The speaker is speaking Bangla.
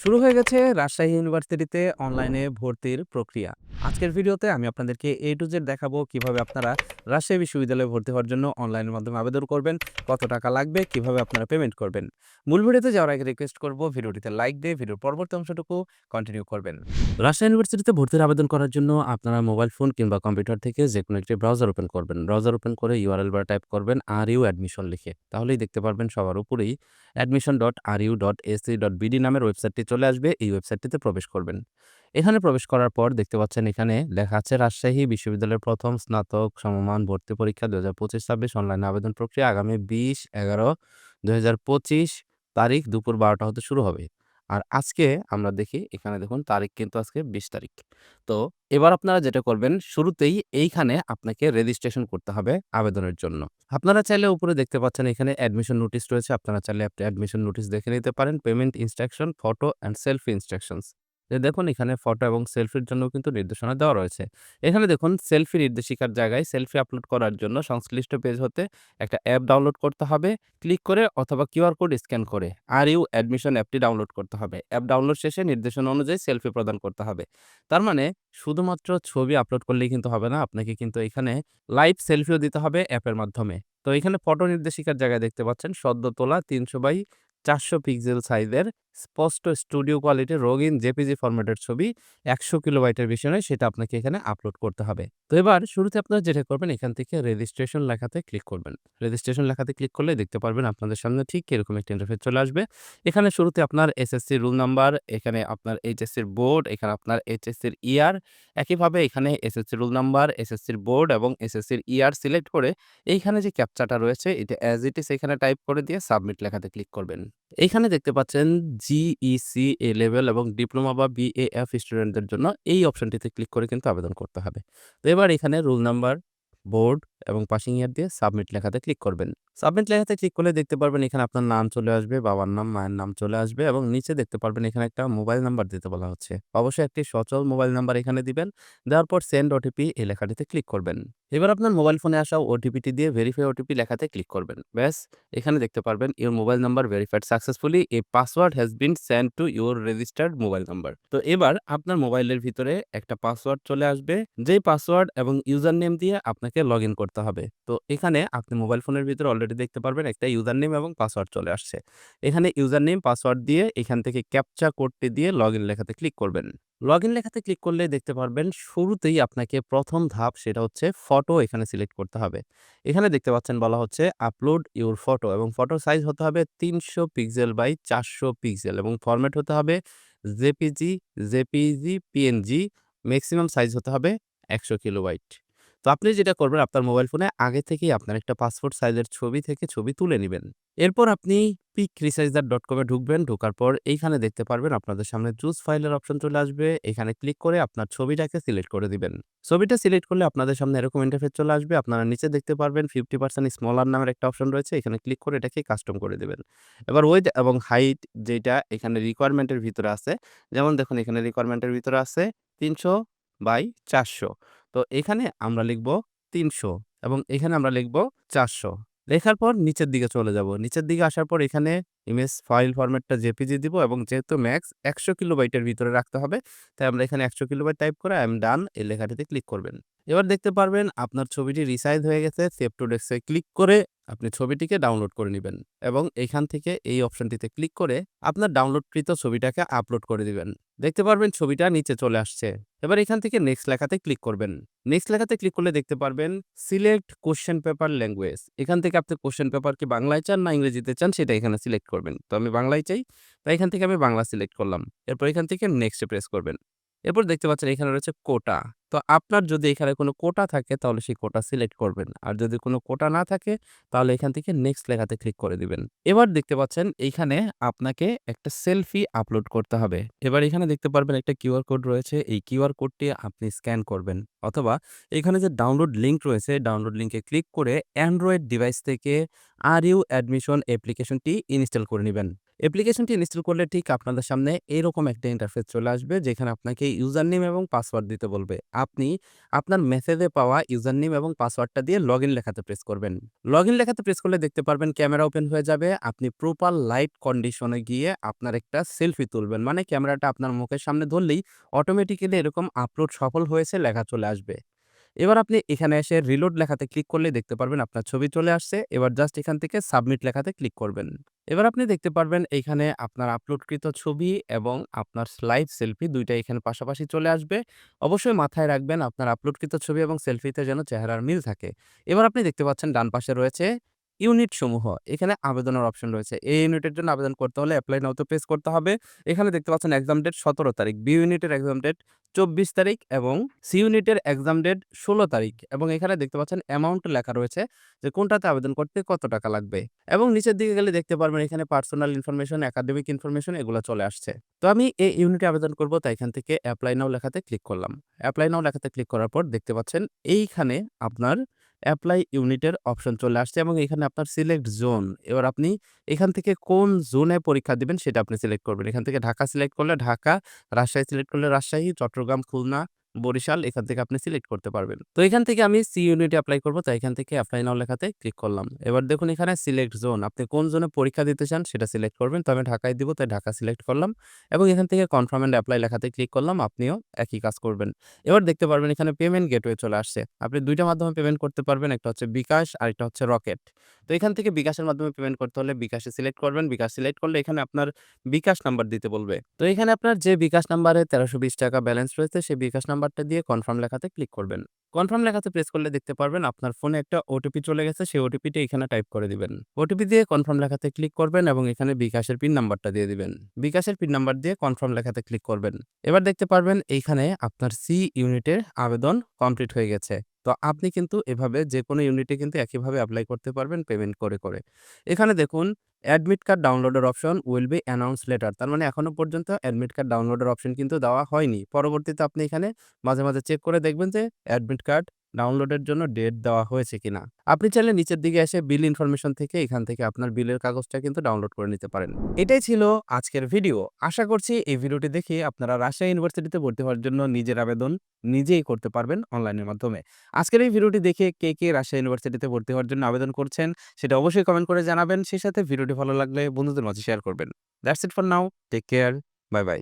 শুরু হয়ে গেছে রাজশাহী ইউনিভার্সিটিতে অনলাইনে ভর্তির প্রক্রিয়া। আজকের ভিডিওতে আমি আপনাদেরকে এ টু জেড দেখাবো কীভাবে আপনারা রাজশাহী বিশ্ববিদ্যালয়ে ভর্তি হওয়ার জন্য অনলাইনের মাধ্যমে আবেদন করবেন, কত টাকা লাগবে, কীভাবে আপনারা পেমেন্ট করবেন। মূল ভিডিওতে যাওয়ার আগে রিকোয়েস্ট করব ভিডিওটিতে লাইক দিয়ে ভিডিওর পরবর্তী অংশটুকু কন্টিনিউ করবেন। রাজশাহী ইউনিভার্সিটিতে ভর্তির আবেদন করার জন্য আপনারা মোবাইল ফোন কিংবা কম্পিউটার থেকে যে কোনো একটি ব্রাউজার ওপেন করবেন। ব্রাউজার ওপেন করে ইউআরএল বার টাইপ করবেন আর ইউ অ্যাডমিশন লিখে। তাহলেই দেখতে পারবেন সবার উপরেই admission dot R U dot AC dot BD নামের ওয়েবসাইটটি চলে আসবে, এই ওয়েবসাইটটিতে প্রবেশ করবেন। এখানে প্রবেশ করার পর দেখতে পাচ্ছেন এখানে লেখা আছে, রাজশাহী বিশ্ববিদ্যালয়ের প্রথম স্নাতক সমমান ভর্তি পরীক্ষা দু হাজার পঁচিশ ছাব্বিশ অনলাইন আবেদন প্রক্রিয়া আগামী বিশ এগারো দু হাজার পঁচিশ তারিখ দুপুর বারোটা হতে শুরু হবে। আর আজকে আমরা দেখি, এখানে দেখুন তারিখ কিন্তু আজকে বিশ তারিখ। তো এবার আপনারা যেটা করবেন, শুরুতেই এইখানে আপনাকে রেজিস্ট্রেশন করতে হবে আবেদনের জন্য। আপনারা চাইলে উপরে দেখতে পাচ্ছেন এখানে অ্যাডমিশন নোটিশ রয়েছে। আপনারা চাইলে আপনি অ্যাডমিশন নোটিশ দেখে নিতে পারেন। Payment instruction photo and selfie instructions দেখুন, এখানে ফটো এবং সেলফির জন্য কিন্তু নির্দেশনা দেওয়া রয়েছে। এখানে দেখুন সেলফি নির্দেশিকার জায়গায় সেলফি আপলোড করার জন্য সংশ্লিষ্ট পেজ হতে একটা অ্যাপ ডাউনলোড করতে হবে। ক্লিক করে অথবা কিউআর কোড স্ক্যান করে আর ইউ অ্যাডমিশন অ্যাপটি ডাউনলোড করতে হবে। অ্যাপ ডাউনলোড শেষে নির্দেশনা অনুযায়ী সেলফি প্রদান করতে হবে। তার মানে শুধুমাত্র ছবি আপলোড করলেই কিন্তু হবে না, আপনাকে কিন্তু এখানে লাইভ সেলফিও দিতে হবে অ্যাপের মাধ্যমে। তো এখানে ফটো নির্দেশিকার জায়গায় দেখতে পাচ্ছেন, সদ্য তোলা তিনশো বাই চারশো পিক্সেল সাইজের স্পষ্ট স্টুডিও কোয়ালিটির রঙিন জেপিজি ফরম্যাটের ছবি একশো কিলোবাইটের বেশি নয়, সেটা আপনাকে এখানে আপলোড করতে হবে। তো এবার শুরুতে আপনারা যেটা করবেন, এখান থেকে রেজিস্ট্রেশন লেখাতে ক্লিক করবেন। রেজিস্ট্রেশন লেখাতে ক্লিক করলে দেখতে পারবেন আপনাদের সামনে ঠিক এরকম একটা ইন্টারফেস চলে আসবে। এখানে শুরুতে আপনার এসএসসি রুল নাম্বার এখানে আপনার এইচএসসির বোর্ড এখানে আপনার এইচএসসির ইয়ার একইভাবে এখানে এসএসসি রুল নাম্বার এসএসসির বোর্ড এবং এসএসসির ইয়ার সিলেক্ট করে এইখানে যে ক্যাপচাটা রয়েছে, এটা অ্যাজ ইট ইস এখানে টাইপ করে দিয়ে সাবমিট লেখাতে ক্লিক করবেন। এইখানে দেখতে পাচ্ছেন জিইসি এ লেভেল এবং ডিপ্লোমা বা বিএএফ স্টুডেন্টদের জন্য এই অপশনটিতে ক্লিক করে কিন্তু আবেদন করতে হবে। তো এবার এখানে রোল নাম্বার বোর্ড এবং পাসিং ইয়ার দিয়ে সাবমিট লেখাতে ক্লিক করবেন। সাবমিট লেখাতে ক্লিক করলে দেখতে পারবেন এখানে আপনার নাম চলে আসবে, বাবার নাম, মায়ের নাম চলে আসবে এবং নিচে দেখতে পারবেন এখানে একটা মোবাইল নাম্বার দিতে বলা হচ্ছে। অবশ্যই একটি সচল মোবাইল নাম্বার এখানে দিবেন, দেওয়ার পর সেন্ড ওটিপি এই লেখাটিতে ক্লিক করবেন। এবার আপনার মোবাইল ফোনে আসা ওটিপিটি দিয়ে ভেরিফাই ওটিপি লেখাতে ক্লিক করবেন। ব্যাস, এখানে দেখতে পারবেন your mobile number verified successfully a password has been send to your registered mobile number. তো এবার আপনার মোবাইলের ভিতরে একটা পাসওয়ার্ড চলে আসবে, যেই পাসওয়ার্ড এবং ইউজার নেম দিয়ে আপনাকে লগ করতে হবে। তো এখানে আপনি মোবাইল ফোনের ভিতরে অলরেডি দেখতে পারবেন একটা ইউজার নেম এবং পাসওয়ার্ড চলে আসছে। এখানে ইউজার নেম পাসওয়ার্ড দিয়ে এখান থেকে ক্যাপচা কোডটি দিয়ে লগ ইন লেখাতে ক্লিক করবেন। লগ ইন লেখাতে ক্লিক করলে দেখতে পারবেন শুরুতেই আপনাকে প্রথম ধাপ সেটা হচ্ছে ফটো এখানে সিলেক্ট করতে হবে। এখানে দেখতে পাচ্ছেন বলা হচ্ছে আপলোড ইউর ফটো এবং ফটো সাইজ হতে হবে তিনশো পিক্সেল বাই চারশো পিক্সেল এবং ফরম্যাট হতে হবে JPG JPG PNG maximum size হতে হবে একশো কিলোবাইট তো আপনি যেটা করবেন, আপনার মোবাইল ফোনে আগে থেকেই আপনার একটা পাসপোর্ট সাইজের ছবি থেকে ছবি তুলে নেবেন। এরপর আপনি পিক রিসাইজার ডট কমে ঢুকবেন, ঢোকার পর এইখানে দেখতে পারবেন আপনাদের সামনে জুস ফাইলের অপশন চলে আসবে। এখানে ক্লিক করে আপনার ছবিটাকে সিলেক্ট করে দিবেন। ছবিটা সিলেক্ট করলে আপনাদের সামনে এরকম ইন্টারফেস চলে আসবে। আপনারা নিচে দেখতে পারবেন ফিফটি পার্সেন্ট স্মলার নামের একটা অপশন রয়েছে। এখানে ক্লিক করে এটাকে কাস্টম করে দেবেন। এবার ওয়েট এবং হাইট যেটা এখানে রিকোয়ারমেন্টের ভিতরে আছে, যেমন দেখুন এখানে রিকোয়ারমেন্টের ভিতরে আছে তিনশো বাই চারশো। তো এখানে আমরা লিখব তিনশো এবং এখানে আমরা লিখব চারশো। লেখার পর নিচের দিকে চলে যাব। নিচের দিকে আসার পর এখানে ইমেজ ফাইল ফরম্যাটটা জেপিজি দিব এবং যেহেতু ম্যাক্স একশো কিলোবাইটের ভিতরে রাখতে হবে, তাই আমরা এখানে একশো কিলোবাইট টাইপ করে আই এম ডান এই লেখাটিতে ক্লিক করবেন। এবার দেখতে পারবেন আপনার ছবিটি রিসাইজ হয়ে গেছে সেভ টু ডেস্কে ক্লিক করে আপনি ছবিটিকে ডাউনলোড করে নেবেন এবং এখান থেকে এই অপশনটিতে ক্লিক করে আপনার ডাউনলোডকৃত ছবিটাকে আপলোড করে দিবেন। দেখতে পারবেন ছবিটা নিচে চলে আসছে। এবার এখান থেকে নেক্সট লেখাতে ক্লিক করবেন। নেক্সট লেখাতে ক্লিক করলে দেখতে পারবেন সিলেক্ট কোশ্চেন পেপার ল্যাঙ্গুয়েজ এখান থেকে আপনি কোশ্চেন পেপার কি বাংলায় চান না ইংরেজিতে চান সেটা এখানে সিলেক্ট করবেন। তো আমি বাংলায় চাই, তাই এখান থেকে আমি বাংলা সিলেক্ট করলাম। এরপর এখান থেকে নেক্সটে প্রেস করবেন। এরপর দেখতে পাচ্ছেন এখানে রয়েছে কোটা তো আপনার যদি এখানে কোনো কোটা থাকে, তাহলে সেই কোটা সিলেক্ট করবেন। আর যদি কোনো কোটা না থাকে, তাহলে এখান থেকে নেক্সট লেখাতে ক্লিক করে দিবেন। এবার দেখতে পাচ্ছেন এইখানে আপনাকে একটা সেলফি আপলোড করতে হবে। এবার এখানে দেখতে পারবেন একটা কিউআর কোড রয়েছে। এই কিউআর কোডটি আপনি স্ক্যান করবেন। অথবা এখানে যে ডাউনলোড লিঙ্ক রয়েছে, ডাউনলোড লিঙ্কে ক্লিক করে অ্যান্ড্রয়েড ডিভাইস থেকে আর ইউ অ্যাডমিশন অ্যাপ্লিকেশনটি ইনস্টল করে নেবেন। অ্যাপ্লিকেশনটি ইনস্টল করলে ঠিক আপনাদের সামনে এরকম একটা ইন্টারফেস চলে আসবে, যেখানে আপনাকে ইউজার নেম এবং পাসওয়ার্ড দিতে বলবে। আপনি আপনার মেসেজে পাওয়া ইউজার নেম এবং পাসওয়ার্ডটা দিয়ে লগ ইন লেখাতে প্রেস করবেন। লগ ইন লেখাতে প্রেস করলে দেখতে পারবেন ক্যামেরা ওপেন হয়ে যাবে। আপনি প্রপার লাইট কন্ডিশনে গিয়ে আপনার একটা সেলফি তুলবেন। মানে ক্যামেরাটা আপনার মুখের সামনে ধরলেই অটোমেটিক্যালি এরকম আপলোড সফল হয়েছে লেখা চলে আসবে। এবার আপনি এখানে এসে রিলোড লেখাতে ক্লিক করলে দেখতে পারবেন আপনার ছবি চলে আসছে। এবার জাস্ট এখান থেকে সাবমিট লেখাতে ক্লিক করবেন। এবার আপনি দেখতে পারবেন এইখানে আপনার আপলোডকৃত ছবি এবং আপনার লাইভ সেলফি দুইটা এখানে পাশাপাশি চলে আসবে। অবশ্যই মাথায় রাখবেন আপনার আপলোডকৃত ছবি এবং সেলফিতে যেন চেহারার মিল থাকে। এবার আপনি দেখতে পাচ্ছেন ডান পাশে রয়েছে ইউনিট সমূহ এখানে আবেদনের অপশন রয়েছে। এই ইউনিটের জন্য আবেদন করতে হলে অ্যাপ্লাই নাও তো প্রেস করতে হবে। এখানে দেখতে পাচ্ছেন এক্সাম ডেট সতেরো তারিখ বি ইউনিটের এক্সাম ডেট চব্বিশ তারিখ এবং সি ইউনিটের এক্সাম ডেট ষোলো তারিখ এবং এখানে দেখতে পাচ্ছেন অ্যামাউন্ট লেখা রয়েছে যে কোনটাতে আবেদন করতে কত টাকা লাগবে এবং নিচের দিকে গেলে দেখতে পারবেন এখানে পার্সোনাল ইনফরমেশন একাডেমিক ইনফরমেশন এগুলো চলে আসছে। তো আমি এই ইউনিটে আবেদন করব তাই এখান থেকে অ্যাপ্লাই নাও লেখাতে ক্লিক করলাম। অ্যাপ্লাই নাও লেখাতে ক্লিক করার পর দেখতে পাচ্ছেন এইখানে আপনার অ্যাপ্লাই ইউনিটের অপশন চলে আসছে এবং এখানে আপনার সিলেক্ট জোন এবার আপনি এখান থেকে কোন জোনে পরীক্ষা দিবেন সেটা আপনি সিলেক্ট করবেন। এখান থেকে ঢাকা সিলেক্ট করলে ঢাকা, রাজশাহী সিলেক্ট করলে রাজশাহী, চট্টগ্রাম, খুলনা বরিশাল, এখান থেকে আপনি সিলেক্ট করতে পারবেন। তো এখান থেকে আমি সি ইউনিটে অ্যাপ্লাই করব তাই এখান থেকে অ্যাপ্লাই নাও লেখাতে ক্লিক করলাম। এবার দেখুন এখানে সিলেক্ট জোন আপনি কোন জোনে পরীক্ষা দিতে চান সেটা সিলেক্ট করবেন। তো আমি ঢাকায় দিব, তাই ঢাকা সিলেক্ট করলাম এবং এখান থেকে কনফার্ম অ্যান্ড অ্যাপ্লাই লেখাতে ক্লিক করলাম, আপনিও একই কাজ করবেন। এবার দেখতে পারবেন এখানে পেমেন্ট গেটওয়ে চলে আসছে। আপনি দুইটা মাধ্যমে পেমেন্ট করতে পারবেন, একটা হচ্ছে বিকাশ আর একটা হচ্ছে রকেট তো এখান থেকে বিকাশের মাধ্যমে পেমেন্ট করতে হলে বিকাশে সিলেক্ট করবেন। বিকাশ সিলেক্ট করলে এখানে আপনার বিকাশ নাম্বার দিতে বলবে। তো এখানে আপনার যে বিকাশ নাম্বারে তেরোশো টাকা ব্যালেন্স রয়েছে, সেই বিকাশ নাম্বারটা দিয়ে কনফার্ম লেখাতে ক্লিক করবেন। কনফার্ম লেখাতে প্রেস করলে দেখতে পারবেন আপনার ফোনে একটা ওটিপি চলে গেছে, সেই ওটিপিটা এখানে টাইপ করে দিবেন। ওটিপি দিয়ে কনফার্ম লেখাতে ক্লিক করবেন এবং এখানে বিকাশের পিন নাম্বারটা দিয়ে দিবেন। বিকাশের পিন নাম্বার দিয়ে কনফার্ম লেখাতে ক্লিক করবেন। এবার দেখতে পারবেন এইখানে আপনার সি ইউনিটের আবেদন কমপ্লিট হয়ে গেছে। তো আপনি কিন্তু এভাবে যে কোনো ইউনিটে কিন্তু একইভাবে অ্যাপ্লাই করতে পারবেন পেমেন্ট করে করে। এখানে দেখুন admit card ডাউনলোডের option will be announce letter তার মানে এখনও পর্যন্ত অ্যাডমিট কার্ড ডাউনলোডের অপশন কিন্তু দেওয়া হয়নি। পরবর্তীতে আপনি এখানে মাঝে মাঝে চেক করে দেখবেন যে অ্যাডমিট কার্ড ডাউনলোডের জন্য ডেট দেওয়া হয়েছে কিনা? আপনি চাইলে নিচের দিকে এসে বিল ইনফরমেশন থেকে এখান থেকে আপনার বিলের কাগজটা কিন্তু ডাউনলোড করে নিতে পারেন। এটাই ছিল আজকের ভিডিও আশা করছি এই ভিডিওটি দেখে আপনারা রাজশাহী ইউনিভার্সিটিতে ভর্তি হওয়ার জন্য নিজের আবেদন নিজেই করতে পারবেন অনলাইনের মাধ্যমে। আজকের এই ভিডিওটি দেখে কে কে রাজশাহী ইউনিভার্সিটিতে ভর্তি হওয়ার জন্য আবেদন করছেন, সেটা অবশ্যই কমেন্ট করে জানাবেন। সেই সাথে ভিডিওটি ভালো লাগলে বন্ধুদের মাঝে শেয়ার করবেন। That's it for now take care bye bye